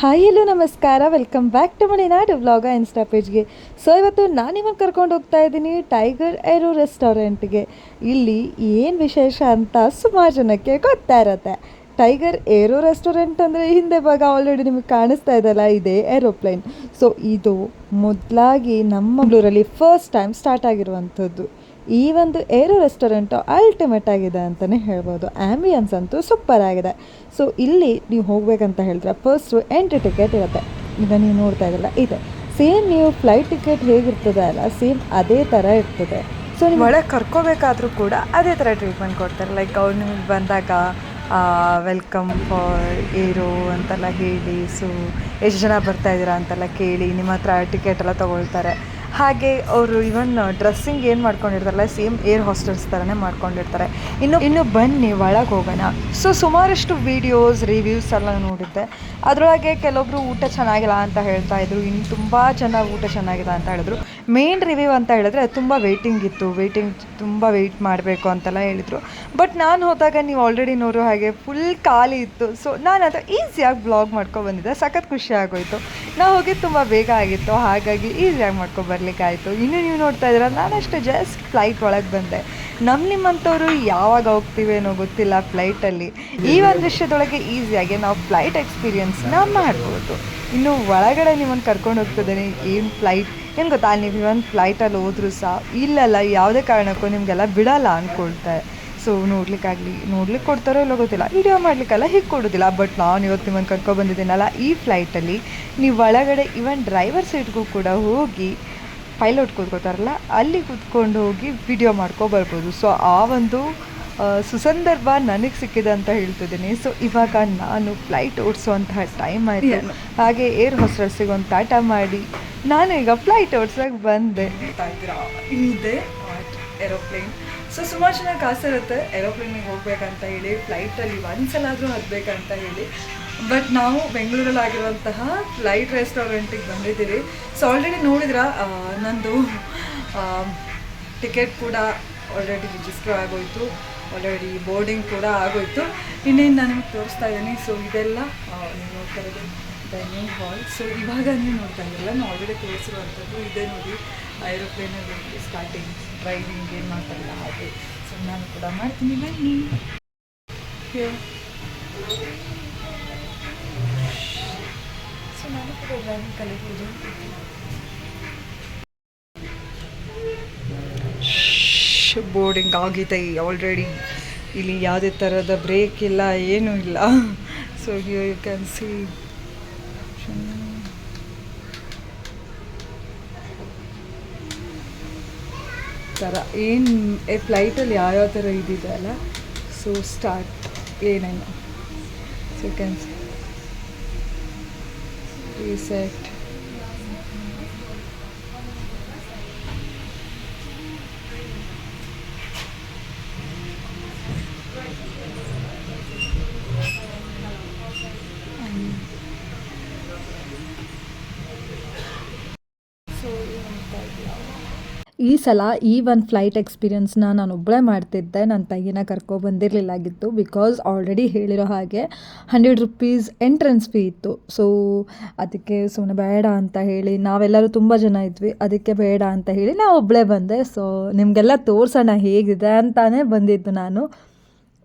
Hi hello ನಮಸ್ಕಾರ. Welcome back to Malenadu vlog insta ಪೇಜ್ಗೆ so ಇವತ್ತು ನಾನು ನಿಮಗೆ ಕರ್ಕೊಂಡು ಹೋಗ್ತಾ ಇದ್ದೀನಿ ಟೈಗರ್ ಏರೋ ರೆಸ್ಟೋರೆಂಟ್ಗೆ ಇಲ್ಲಿ ಏನು ವಿಶೇಷ ಅಂತ ಸುಮಾರು ಜನಕ್ಕೆ ಗೊತ್ತಾ ಇರತ್ತೆ. ಟೈಗರ್ ಏರೋ ರೆಸ್ಟೋರೆಂಟ್ ಅಂದರೆ ಹಿಂದೆ ಭಾಗ ಆಲ್ರೆಡಿ ನಿಮಗೆ ಕಾಣಿಸ್ತಾ ಇದೆಲ್ಲ ಇದೆ ಏರೋಪ್ಲೇನ್ ಸೊ ಇದು ಮೊದಲಾಗಿ ನಮ್ಮ ಮಂಗಳೂರಲ್ಲಿ ಫಸ್ಟ್ ಟೈಮ್ ಸ್ಟಾರ್ಟ್ ಆಗಿರುವಂಥದ್ದು. ಈ ಒಂದು ಏರೋ ರೆಸ್ಟೋರೆಂಟು ಅಲ್ಟಿಮೇಟ್ ಆಗಿದೆ ಅಂತಲೇ ಹೇಳ್ಬೋದು. ಆ್ಯಂಬಿಯನ್ಸ್ ಅಂತೂ ಸೂಪರ್ ಆಗಿದೆ. ಸೊ ಇಲ್ಲಿ ನೀವು ಹೋಗಬೇಕಂತ ಹೇಳಿದ್ರೆ ಫಸ್ಟು ಎಂಟ್ರಿ ಟಿಕೆಟ್ ಇರುತ್ತೆ. ಈಗ ನೀವು ನೋಡ್ತಾ ಇದ್ದಲ್ಲ ಇದೆ. ಸೇಮ್ ನೀವು ಫ್ಲೈಟ್ ಟಿಕೆಟ್ ಹೇಗಿರ್ತದೆ ಅಲ್ಲ ಸೇಮ್ ಅದೇ ಥರ ಇರ್ತದೆ. ಸೊ ನೀವು ಒಳಗೆ ಕರ್ಕೋಬೇಕಾದ್ರೂ ಕೂಡ ಅದೇ ಥರ ಟ್ರೀಟ್ಮೆಂಟ್ ಕೊಡ್ತಾರೆ. ಲೈಕ್ ಅವ್ರು ನಿಮಗೆ ಬಂದಾಗ ವೆಲ್ಕಮ್ ಫಾರ್ ಏರೋ ಅಂತೆಲ್ಲ ಹೇಳಿ ಸೊ ಎಷ್ಟು ಜನ ಬರ್ತಾ ಇದ್ದೀರಾ ಅಂತೆಲ್ಲ ಕೇಳಿ, ನಿಮ್ಮ ಹತ್ರ ಟಿಕೆಟ್ ಎಲ್ಲ ತೊಗೊಳ್ತಾರೆ. ಹಾಗೆ ಅವರು ಇವನ್ ಡ್ರೆಸ್ಸಿಂಗ್ ಏನು ಮಾಡ್ಕೊಂಡಿರ್ತಾರಲ್ಲ ಸೇಮ್ ಏರ್ ಹಾಸ್ಟೆಲ್ಸ್ ಥರನೇ ಮಾಡ್ಕೊಂಡಿರ್ತಾರೆ. ಇನ್ನು ಇನ್ನು ಬನ್ನಿ, ಒಳಗೆ ಹೋಗೋಣ. ಸೊ ಸುಮಾರಷ್ಟು ವೀಡಿಯೋಸ್ ರಿವ್ಯೂಸ್ ಎಲ್ಲ ನೋಡಿದ್ದೆ. ಅದರೊಳಗೆ ಕೆಲವೊಬ್ಬರು ಊಟ ಚೆನ್ನಾಗಿಲ್ಲ ಅಂತ ಹೇಳ್ತಾ ಇದ್ರು. ಇನ್ನು ತುಂಬ ಚೆನ್ನಾಗಿ ಊಟ ಚೆನ್ನಾಗಿದೆ ಅಂತ ಹೇಳಿದ್ರು. ಮೇನ್ ರಿವ್ಯೂ ಅಂತ ಹೇಳಿದ್ರೆ ತುಂಬ ವೆಯ್ಟಿಂಗ್ ಇತ್ತು. ವೆಯ್ಟಿಂಗ್ ತುಂಬ ವೆಯ್ಟ್ ಮಾಡಬೇಕು ಅಂತೆಲ್ಲ ಹೇಳಿದರು. ಬಟ್ ನಾನು ಹೋದಾಗ ನೀವು ಆಲ್ರೆಡಿ ನೋಡೋ ಹಾಗೆ ಫುಲ್ ಖಾಲಿ ಇತ್ತು. ಸೊ ನಾನು ಅದು ಈಸಿಯಾಗಿ ಬ್ಲಾಗ್ ಮಾಡ್ಕೊಂಡು ಬಂದಿದ್ದೆ. ಸಖತ್ ಖುಷಿ ಆಗೋಯ್ತು. ನಾ ಹೋಗಿ ತುಂಬ ಬೇಗ ಆಗಿತ್ತು. ಹಾಗಾಗಿ ಈಸಿಯಾಗಿ ಮಾಡ್ಕೊಂಡು ಬರ್ಲಿಕ್ಕಾಯಿತು. ಇನ್ನು ನೀವು ನೋಡ್ತಾ ಇದ್ದೀರ ನಾನಷ್ಟು ಜಸ್ಟ್ ಫ್ಲೈಟ್ ಒಳಗೆ ಬಂದೆ. ನಮ್ಮ ನಿಮ್ಮಂಥವ್ರು ಯಾವಾಗ ಹೋಗ್ತೀವೇನೋ ಗೊತ್ತಿಲ್ಲ ಫ್ಲೈಟಲ್ಲಿ ಈ ಒಂದು ವಿಷಯದೊಳಗೆ ಈಸಿಯಾಗಿ ನಾವು ಫ್ಲೈಟ್ ಎಕ್ಸ್ಪೀರಿಯನ್ಸ್ನ ಮಾಡ್ಬೋದು. ಇನ್ನು ಒಳಗಡೆ ನಿಮ್ಮನ್ನು ಕರ್ಕೊಂಡು ಹೋಗ್ತಿದ್ದೀನಿ. ಏನು ಫ್ಲೈಟ್ ಏನು ಗೊತ್ತಾ ನೀವು ಇವನ್ ಫ್ಲೈಟಲ್ಲಿ ಹೋದ್ರೂ ಸಹ ಇಲ್ಲಲ್ಲ ಯಾವುದೇ ಕಾರಣಕ್ಕೂ ನಿಮಗೆಲ್ಲ ಬಿಡಲ್ಲ ಅಂದ್ಕೊಳ್ತಾರೆ ಸೊ ನೋಡ್ಲಿಕ್ಕಾಗಲಿ ನೋಡ್ಲಿಕ್ಕೆ ಕೊಡ್ತಾರೋ ಇಲ್ಲೋ ಗೊತ್ತಿಲ್ಲ. ವಿಡಿಯೋ ಮಾಡಲಿಕ್ಕೆಲ್ಲ ಹೀಗೆ ಕೊಡೋದಿಲ್ಲ. ಬಟ್ ನಾನು ಇವತ್ತು ನಿಮ್ಮನ್ನು ಕರ್ಕೊಬಂದಿದ್ದೀನಲ್ಲ ಈ ಫ್ಲೈಟಲ್ಲಿ ನೀವು ಒಳಗಡೆ ಇವನ್ ಡ್ರೈವರ್ ಸೀಟ್ಗೂ ಕೂಡ ಹೋಗಿ ಪೈಲಟ್ ಕೂತ್ಕೋತಾರಲ್ಲ ಅಲ್ಲಿ ಕೂತ್ಕೊಂಡು ಹೋಗಿ ವಿಡಿಯೋ ಮಾಡ್ಕೊ ಬರ್ಬೋದು. ಸೊ ಆ ಒಂದು ಸುಸಂದರ್ಭ ನನಗೆ ಸಿಕ್ಕಿದೆ ಅಂತ ಹೇಳ್ತಿದ್ದೀನಿ. ಸೊ ಇವಾಗ ನಾನು ಫ್ಲೈಟ್ ಓಡಿಸುವಂತಹ ಟೈಮ್ ಆಯಿತು. ಹಾಗೆ ಏರ್ ಹೋಸ್ಟರ್ಸಿಗೆ ಒಂದು ತಾಟ ಮಾಡಿ ನಾನು ಈಗ ಫ್ಲೈಟ್ ಓಡ್ಸೋಕೆ ಬಂದೆ. ಇದೆ ಏರೋಪ್ಲೇನ್ ಸೊ ಸುಮಾರು ಜನ ಕಾಸು ಇರುತ್ತೆ. ಏರೋಪ್ಲೇನಿಗೆ ಹೋಗ್ಬೇಕಂತ ಹೇಳಿ ಫ್ಲೈಟಲ್ಲಿ ಒಂದ್ಸಲಾದರೂ ಹತ್ಬೇಕಂತ ಹೇಳಿ. ಬಟ್ ನಾವು ಬೆಂಗಳೂರಲ್ಲಿ ಆಗಿರುವಂತಹ ಫ್ಲೈಟ್ ರೆಸ್ಟೋರೆಂಟಿಗೆ ಬಂದಿದ್ದೀರಿ. ಸೊ ಆಲ್ರೆಡಿ ನೋಡಿದ್ರ? ನಂದು ಟಿಕೆಟ್ ಕೂಡ ಆಲ್ರೆಡಿ ರಿಜಿಸ್ಟರ್ ಆಗೋಯ್ತು. ಆಲ್ರೆಡಿ ಬೋರ್ಡಿಂಗ್ ಕೂಡ ಆಗೋಯ್ತು. ಇನ್ನೇನು ನಾನು ತೋರಿಸ್ತಾ ಇದ್ದೀನಿ. ಸೊ ಇದೆಲ್ಲ ನೀವು ನೋಡ್ತಾ ಇರೋದು ಡೈನಿಂಗ್ ಹಾಲ್ ಸೊ ಇವಾಗ ನೀವು ನೋಡ್ತಾ ಇದ್ರಲ್ಲ ನಾನು ಆಲ್ರೆಡಿ ತೋರಿಸಿರುವಂಥದ್ದು ಇದೆ ನೋಡಿ. ಏರೋಪ್ಲೇನಲ್ಲಿ ಸ್ಟಾರ್ಟಿಂಗ್ ಡ್ರೈವಿಂಗ್ ಏನು ಮಾಡ್ತಾರಲ್ಲ ಹಾಗೆ. ಸೊ ನಾನು ಕೂಡ ಮಾಡ್ತೀನಿ, ಬನ್ನಿ. ಸೊ ನಾನು ಕೂಡ ಡ್ರೈವಿಂಗ್ ಕಲಿಬೋದು. ಬೋರ್ಡಿಂಗ್ ಆಗಿದೆ ಆಲ್ರೆಡಿ ಇಲ್ಲಿ ಯಾವುದೇ ಥರದ ಬ್ರೇಕ್ ಇಲ್ಲ, ಏನೂ ಇಲ್ಲ. ಸೊ ಯು ಕ್ಯಾನ್ ಸಿ ಥರ. ಏನು ಫ್ಲೈಟಲ್ಲಿ ಯಾವ್ಯಾವ ಥರ ಇದಿದೆ ಅಲ್ಲ? ಸೊ ಸ್ಟಾರ್ಟ್ ಏನೇನು? ಸೊ ಕ್ಯಾನ್ ರೀಸೆಟ್ ಈ ಸಲ ಈ ಒಂದು ಫ್ಲೈಟ್ ಎಕ್ಸ್ಪೀರಿಯನ್ಸ್ನ ನಾನು ಒಬ್ಬಳೇ ಮಾಡ್ತಿದ್ದೆ. ನನ್ನ ತಂಗಿನ ಕರ್ಕೊ ಬಂದಿರಲಿಲ್ಲಾಗಿತ್ತು. ಬಿಕಾಸ್ ಆಲ್ರೆಡಿ ಹೇಳಿರೋ ಹಾಗೆ ಹಂಡ್ರೆಡ್ ರುಪೀಸ್ ಎಂಟ್ರೆನ್ಸ್ ಫೀ ಇತ್ತು. ಸೊ ಅದಕ್ಕೆ ಸುಮ್ಮನೆ ಬೇಡ ಅಂತ ಹೇಳಿ ನಾವೆಲ್ಲರೂ ತುಂಬ ಜನ ಇದ್ವಿ. ಅದಕ್ಕೆ ಬೇಡ ಅಂತ ಹೇಳಿ ನಾವು ಒಬ್ಬಳೇ ಬಂದೆ. ಸೊ ನಿಮಗೆಲ್ಲ ತೋರಿಸೋಣ ಹೇಗಿದೆ ಅಂತಾನೆ ಬಂದಿದ್ದು ನಾನು.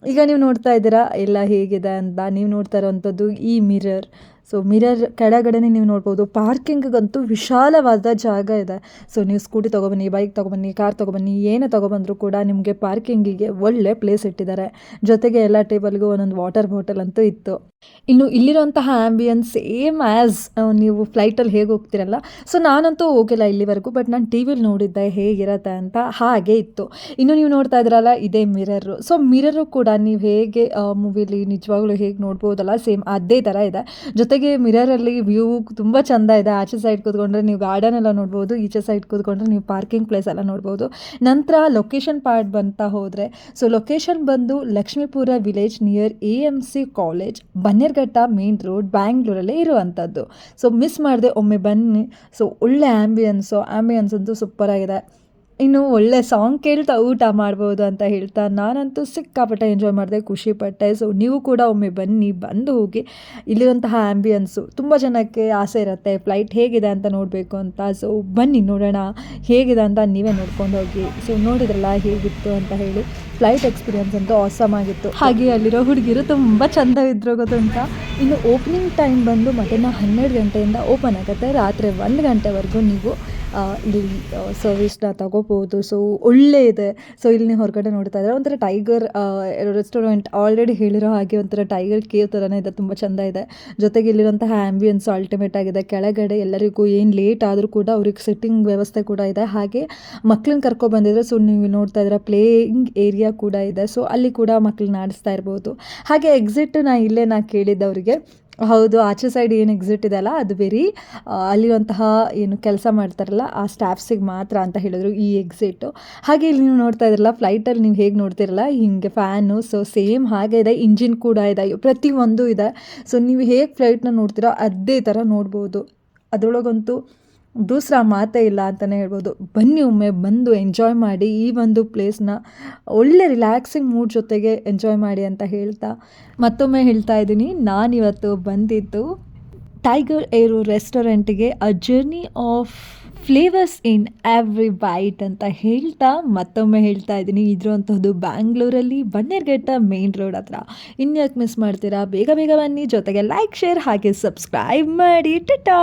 ಈಗ ನೀವು ನೋಡ್ತಾ ಇದ್ದೀರಾ? ಎಲ್ಲ ಹೇಗಿದೆ ಅಂತ. ನೀವು ನೋಡ್ತಾ ಇರೋವಂಥದ್ದು ಈ ಮಿರರ್ ಸೊ ಮಿರರ್ ಕೆಳಗಡೆನೇ ನೀವು ನೋಡ್ಬೋದು. ಪಾರ್ಕಿಂಗ್ಗಂತೂ ವಿಶಾಲವಾದ ಜಾಗ ಇದೆ. ಸೊ ನೀವು ಸ್ಕೂಟಿ ತೊಗೊಬನ್ನಿ, ಬೈಕ್ ತೊಗೊಬನ್ನಿ, ಕಾರ್ ತೊಗೊಬನ್ನಿ, ಏನೇ ತೊಗೊಬಂದರೂ ಕೂಡ ನಿಮಗೆ ಪಾರ್ಕಿಂಗಿಗೆ ಒಳ್ಳೆ ಪ್ಲೇಸ್ ಇಟ್ಟಿದ್ದಾರೆ. ಜೊತೆಗೆ ಎಲ್ಲ ಟೇಬಲ್ಗೂ ಒಂದೊಂದು ವಾಟರ್ ಬಾಟಲ್ ಅಂತೂ ಇತ್ತು. ಇನ್ನು ಇಲ್ಲಿರುವಂತಹ ಆ್ಯಂಬಿಯನ್ಸ್ ಸೇಮ್ ಆ್ಯಸ್ ನೀವು ಫ್ಲೈಟಲ್ಲಿ ಹೇಗೆ ಹೋಗ್ತಿರಲ್ಲ? ಸೊ ನಾನಂತೂ ಹೋಗಿಲ್ಲ ಇಲ್ಲಿವರೆಗೂ ಬಟ್ ನಾನು ಟಿ ವಿಲಿ ನೋಡಿದ್ದೆ ಹೇಗಿರತ್ತೆ ಅಂತ ಹಾಗೆ ಇತ್ತು. ಇನ್ನು ನೀವು ನೋಡ್ತಾ ಇದ್ರಲ್ಲ, ಇದೇ ಮಿರರು ಸೊ ಮಿರರು ಕೂಡ ನೀವು ಹೇಗೆ ಮೂವಿಲಿ ನಿಜವಾಗ್ಲೂ ಹೇಗೆ ನೋಡ್ಬೋದಲ್ಲ ಸೇಮ್ ಅದೇ ಥರ ಇದೆ. ಜೊತೆಗೆ ಮಿರರಲ್ಲಿ ವ್ಯೂ ತುಂಬ ಚೆಂದ ಇದೆ. ಆಚೆ ಸೈಡ್ ಕೂತ್ಕೊಂಡ್ರೆ ನೀವು ಗಾರ್ಡನ್ ಎಲ್ಲ ನೋಡ್ಬೋದು, ಈಚೆ ಸೈಡ್ ಕೂತ್ಕೊಂಡ್ರೆ ನೀವು ಪಾರ್ಕಿಂಗ್ ಪ್ಲೇಸ್ ಎಲ್ಲ ನೋಡ್ಬೋದು. ನಂತರ ಲೊಕೇಶನ್ ಪಾರ್ಟ್ ಬಂತ ಹೋದರೆ ಸೊ ಲೊಕೇಶನ್ ಬಂದು Lakshmipura village near A M C college Bannerghatta main road ಬ್ಯಾಂಗ್ಳೂರಲ್ಲೇ ಇರುವಂಥದ್ದು ಸೊ ಮಿಸ್ ಮಾಡಿದೆ, ಒಮ್ಮೆ ಬನ್ನಿ. ಸೊ ಒಳ್ಳೆ ಆ್ಯಂಬಿಯನ್ಸು ಆ್ಯಂಬಿಯನ್ಸ್ ಅಂತೂ ಸೂಪರಾಗಿದೆ ಇನ್ನು ಒಳ್ಳೆ ಸಾಂಗ್ ಕೇಳ್ತಾ ಊಟ ಮಾಡ್ಬೋದು ಅಂತ ಹೇಳ್ತಾ ನಾನಂತೂ ಸಿಕ್ಕಾಪಟ್ಟೆ ಎಂಜಾಯ್ ಮಾಡಿದೆ, ಖುಷಿಪಟ್ಟೆ. ಸೊ ನೀವು ಕೂಡ ಒಮ್ಮೆ ಬನ್ನಿ, ಬಂದು ಹೋಗಿ ಇಲ್ಲಿರುವಂತಹ ಆ್ಯಂಬಿಯನ್ಸು ತುಂಬ ಜನಕ್ಕೆ ಆಸೆ ಇರುತ್ತೆ. ಫ್ಲೈಟ್ ಹೇಗಿದೆ ಅಂತ ನೋಡಬೇಕು ಅಂತ. ಸೊ ಬನ್ನಿ ನೋಡೋಣ, ಹೇಗಿದೆ ಅಂತ ನೀವೇ ನೋಡ್ಕೊಂಡು ಹೋಗಿ. ಸೊ ನೋಡಿದ್ರಲ್ಲ ಹೇಗಿತ್ತು ಅಂತ ಹೇಳಿ. ಫ್ಲೈಟ್ ಎಕ್ಸ್ಪೀರಿಯನ್ಸ್ ಅಂತೂ ಆಸಮ್ ಆಗಿತ್ತು. ಹಾಗೆ ಅಲ್ಲಿರೋ ಹುಡುಗಿರು ತುಂಬ ಚಂದ ಇದ್ರು ಅಂತ ಇನ್ನು ಓಪನಿಂಗ್ ಟೈಮ್ ಬಂದು ಮಧ್ಯಾಹ್ನ ಹನ್ನೆರಡು ಗಂಟೆಯಿಂದ ಓಪನ್ ಆಗುತ್ತೆ. ರಾತ್ರಿ ಒಂದು ಗಂಟೆವರೆಗೂ ನೀವು ಇಲ್ಲಿ ಸರ್ವಿಸ್ನ ತಗೋಬೋದು. ಸೊ ಒಳ್ಳೆ ಇದೆ. ಸೊ ಇಲ್ಲಿ ನೀವು ಹೊರಗಡೆ ನೋಡ್ತಾ ಇದ್ದಾರೆ ಒಂಥರ ಟೈಗರ್ ರೆಸ್ಟೋರೆಂಟ್ ಆಲ್ರೆಡಿ ಹೇಳಿರೋ ಹಾಗೆ ಒಂಥರ ಟೈಗರ್ ಕೇವ್ ಥರನೇ ಇದೆ. ತುಂಬ ಚೆಂದ ಇದೆ. ಜೊತೆಗೆ ಇಲ್ಲಿರುವಂತಹ ಆ್ಯಂಬಿಯನ್ಸ್ ಅಲ್ಟಿಮೇಟ್ ಆಗಿದೆ. ಕೆಳಗಡೆ ಎಲ್ಲರಿಗೂ ಏನು ಲೇಟ್ ಆದರೂ ಕೂಡ ಅವ್ರಿಗೆ ಸಿಟ್ಟಿಂಗ್ ವ್ಯವಸ್ಥೆ ಕೂಡ ಇದೆ. ಹಾಗೆ ಮಕ್ಳನ್ನ ಕರ್ಕೊಂಡು ಬಂದಿದ್ರೆ ಸೊ ನೀವು ನೋಡ್ತಾ ಇದ್ರೆ ಪ್ಲೇಯಿಂಗ್ ಏರಿಯಾ ಕೂಡ ಇದೆ. ಸೊ ಅಲ್ಲಿ ಕೂಡ ಮಕ್ಳನ್ನ ಆಡಿಸ್ತಾ ಇರ್ಬೋದು. ಹಾಗೆ ಎಕ್ಸಿಟ್ ನಾ ಇಲ್ಲೇ ನಾ ಕೇಳಿದ್ದವರಿಗೆ ಹೌದು, ಆಚೆ ಸೈಡ್ ಏನು ಎಕ್ಸಿಟ್ ಇದೆಯಲ್ಲ ಅದು ಬೇರೆ. ಅಲ್ಲಿರುವಂತಹ ಏನು ಕೆಲಸ ಮಾಡ್ತಾರಲ್ಲ, ಆ ಸ್ಟಾಫ್ಸಿಗೆ ಮಾತ್ರ ಅಂತ ಹೇಳಿದ್ರು ಈ ಎಕ್ಸಿಟ್ಟು ಹಾಗೆ ಇಲ್ಲಿ ನೀವು ನೋಡ್ತಾ ಇದ್ರಲ್ಲ ಫ್ಲೈಟಲ್ಲಿ ನೀವು ಹೇಗೆ ನೋಡ್ತಿರಲ್ಲ, ಹಿಂಗೆ ಫ್ಯಾನು ಸೊ ಸೇಮ್ ಹಾಗೆ ಇದೆ ಇಂಜಿನ್ ಕೂಡ ಇದೆ ಪ್ರತಿಯೊಂದು ಇದೆ. ಸೊ ನೀವು ಹೇಗೆ ಫ್ಲೈಟ್ನ ನೋಡ್ತೀರೋ ಅದೇ ಥರ ನೋಡ್ಬೋದು. ಅದರೊಳಗಂತೂ ದೂಸರ ಮಾತೇ ಇಲ್ಲ ಅಂತಲೇ ಹೇಳ್ಬೋದು. ಬನ್ನಿ ಒಮ್ಮೆ ಬಂದು ಎಂಜಾಯ್ ಮಾಡಿ ಈ ಒಂದು ಪ್ಲೇಸ್ನ ಒಳ್ಳೆ ರಿಲ್ಯಾಕ್ಸಿಂಗ್ ಮೂಡ್ ಜೊತೆಗೆ ಎಂಜಾಯ್ ಮಾಡಿ ಅಂತ ಹೇಳ್ತಾ ಮತ್ತೊಮ್ಮೆ ಹೇಳ್ತಾ ಇದ್ದೀನಿ. ನಾನಿವತ್ತು ಬಂದಿದ್ದು ಟೈಗರ್ ಏರು ರೆಸ್ಟೋರೆಂಟ್ಗೆ a journey of flavours in every bite ಅಂತ ಹೇಳ್ತಾ ಮತ್ತೊಮ್ಮೆ ಹೇಳ್ತಾ ಇದ್ದೀನಿ. ಇದ್ರಂಥದ್ದು ಬ್ಯಾಂಗ್ಳೂರಲ್ಲಿ ಬನ್ನೇರ್ಘಟ್ಟ ಮೇನ್ ರೋಡ್ ಹತ್ರ. ಇನ್ಯಾಕೆ ಮಿಸ್ ಮಾಡ್ತೀರಾ? ಬೇಗ ಬೇಗ ಬನ್ನಿ. ಜೊತೆಗೆ ಲೈಕ್ ಶೇರ್ ಹಾಗೆ ಸಬ್ಸ್ಕ್ರೈಬ್ ಮಾಡಿ. ಟಾಟಾ!